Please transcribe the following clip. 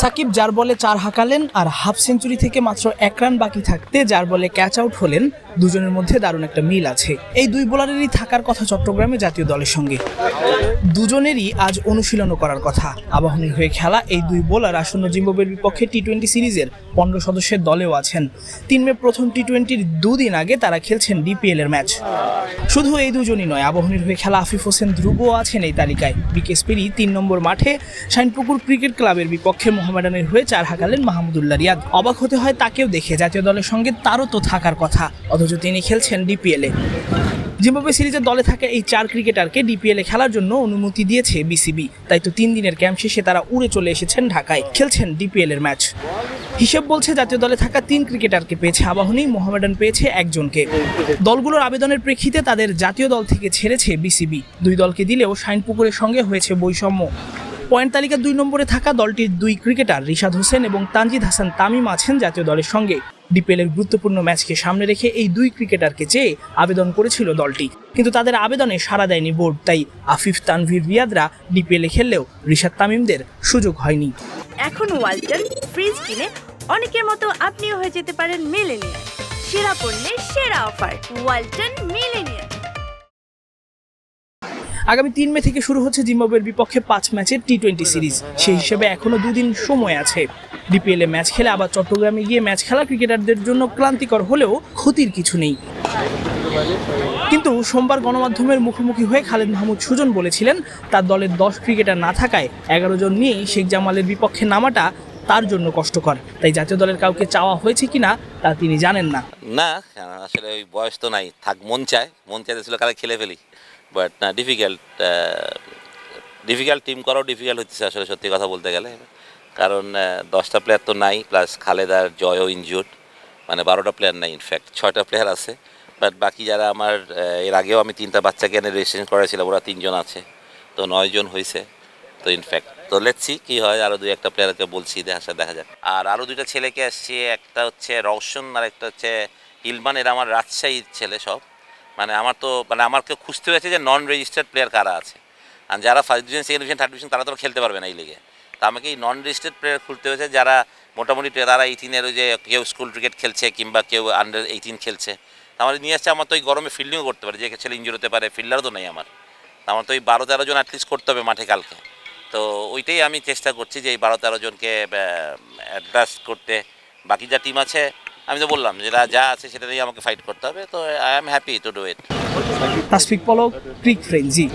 সাকিব, যার বলে চার হাঁকালেন, আর হাফ সেঞ্চুরি থেকে মাত্র এক রান বাকি থাকতে, যার বলে ক্যাচ আউট হলেন দুজনের মধ্যে দারুণ একটা মিল আছে। এই দুই বোলারেরই থাকার কথা চট্টগ্রামে জাতীয় দলের সঙ্গে। দুজনেরই আজ অনুশীলনও করার কথা। আবাহনীর হয়ে খেলা এই দুই বোলার আসন্ন জিম্বাবুয়ের বিপক্ষে টি টোয়েন্টি সিরিজের পনেরো সদস্যের দলেও আছেন। তিন মে প্রথম টি টোয়েন্টির দুদিন আগে তারা খেলছেন ডিপিএল এর ম্যাচ। শুধু এই দুজনই নয়, আবাহনীর হয়ে খেলা আফিফ হোসেন ধ্রুবও আছেন এই তালিকায়। বিকেএস পেরি তিন নম্বর মাঠে, শাইনপুকুর ক্রিকেট ক্লাবের বিপক্ষে মোহামেডানের হয়ে চার হাঁকালেন মাহমুদুল্লাহ রিয়াদ। অবাক হতে হয় তাকেও দেখে জাতীয় দলের সঙ্গে তারও তো থাকার কথা। অথচ তিনি খেলছেন ডিপিএলে জিম্বাবুয়ে সিরিজের দলে থাকা এই চার ক্রিকেটারকে ডিপিএলে খেলার জন্য অনুমতি দিয়েছে বিসিবি তাই তো তিন দিনের ক্যাম্প শেষে তারা উড়ে চলে এসেছেন ঢাকায়। খেলছেন ডিপিএল এর ম্যাচ। হিসেব বলছে জাতীয় দলে থাকা তিন ক্রিকেটারকে পেয়েছে আবাহনী, মোহামেডান পেয়েছে একজনকে। দলগুলোর আবেদনের প্রেক্ষিতে তাদের জাতীয় দল থেকে ছেড়েছে বিসিবি দুই দলকে দিলেও শাইনপুকুরের সঙ্গে হয়েছে বৈষম্য। পয়েন্ট তালিকার দুই নম্বরে থাকা দলটির দুই ক্রিকেটার রিশাদ হোসেন এবং তানজিদ হাসান তামিম আছেন জাতীয় দলের সঙ্গে। ডিপিএলের গুরুত্বপূর্ণ ম্যাচকে সামনে রেখে এই দুই ক্রিকেটারকে চেয়ে আবেদন করেছিল দলটি, কিন্তু তাদের আবেদনে সাড়া দেয়নি বোর্ড, তাই আফিফ তানভীর রিয়াদরা ডিপিএলে খেললেও রিশাদ তামিমদের সুযোগ হয়নি। এখন ওয়ালটন ফ্রিজ কিনে অনেকের মতো আপনিও হয়ে যেতে পারেন মিলেনিয়ার সেরা পণ্যের সেরা অফার, ওয়ালটন মিলেনিয়ার আগামী তিন মে থেকে শুরু হচ্ছে জিম্বাবুয়ের বিপক্ষে পাঁচ ম্যাচের টি টোয়েন্টি সিরিজ সেই হিসেবে এখনও দুদিন সময় আছে। ডিপিএলে ম্যাচ খেলে আবার চট্টগ্রামে গিয়ে ম্যাচ খেলা ক্রিকেটারদের জন্য ক্লান্তিকর হলেও ক্ষতির কিছু নেই। কিন্তু সোমবার গণমাধ্যমের মুখোমুখি হয়ে খালেদ মাহমুদ সুজন বলেছিলেন, তার দলের দশ ক্রিকেটার না থাকায় এগারো জন নিয়েই শেখ জামালের বিপক্ষে নামাটা তার জন্য কষ্টকর। তাই জাতীয় দলের কাউকে চাওয়া হয়েছে কিনা, তা তিনি জানেন না। না আসলে ওই বয়স তো নাই। থাক, মন চায়। মন চাইতে ছিল কারা খেলে ফেলি। বাট না ডিফিকাল্ট ডিফিকাল্ট টিম করাও ডিফিকাল্ট হচ্ছে আসলে সত্যি কথা বলতে গেলে। কারণ দশটা প্লেয়ার তো নাই প্লাস খালেদার জয়ও ইনজুর্ড মানে বারোটা প্লেয়ার নাই ইনফ্যাক্ট ছয়টা প্লেয়ার আছে। বাট বাকি যারা আমার এর আগেও আমি তিনটা বাচ্চাকে এনে রেজিস্ট্রেশন করেছিলাম ওরা তিনজন আছে। তো নয়জন হয়েছে তো ইনফ্যাক্ট তো লেটসি কি হয় আরও দুই একটা প্লেয়ারকে বলছি, দেখা দেখা যাক। আর আরও দুইটা ছেলেকে আসছে, একটা হচ্ছে রওশন, আর একটা হচ্ছে ইলমান এরা আমার রাজশাহীর ছেলে সব। মানে আমার তো মানে আমাকে খুঁজতে হয়েছে যে নন রেজিস্টার্ড প্লেয়ার কারা আছে। আর যারা first division second division third division তারা তো খেলতে পারবে না এই লিগে তা আমাকে এই নন রেজিস্টার্ড প্লেয়ার খুলতে হয়েছে যারা মোটামুটি তারা এইটিনের ওই যে কেউ স্কুল ক্রিকেট খেলছে কিংবা কেউ আন্ডার এইটিন খেলছে। আমার নিয়ে আসছে, আমার তো ওই গরমে ফিল্ডিংও করতে পারে, যে ছেলে ইঞ্জুর হতে পারে ফিল্ডারও তো নেই আমার। আমার তো ওই বারো তেরো জন অ্যাটলিস্ট করতে হবে মাঠে কালকে। তো ওইটাই আমি চেষ্টা করছি যে এই বারো তেরো জনকে অ্যাডজাস্ট করতে। বাকি যা টিম আছে আমি তো বললাম যেটা যা আছে সেটা দিয়ে আমাকে ফাইট করতে হবে তো I am happy to do it Tasfiq Palak cric frenzy.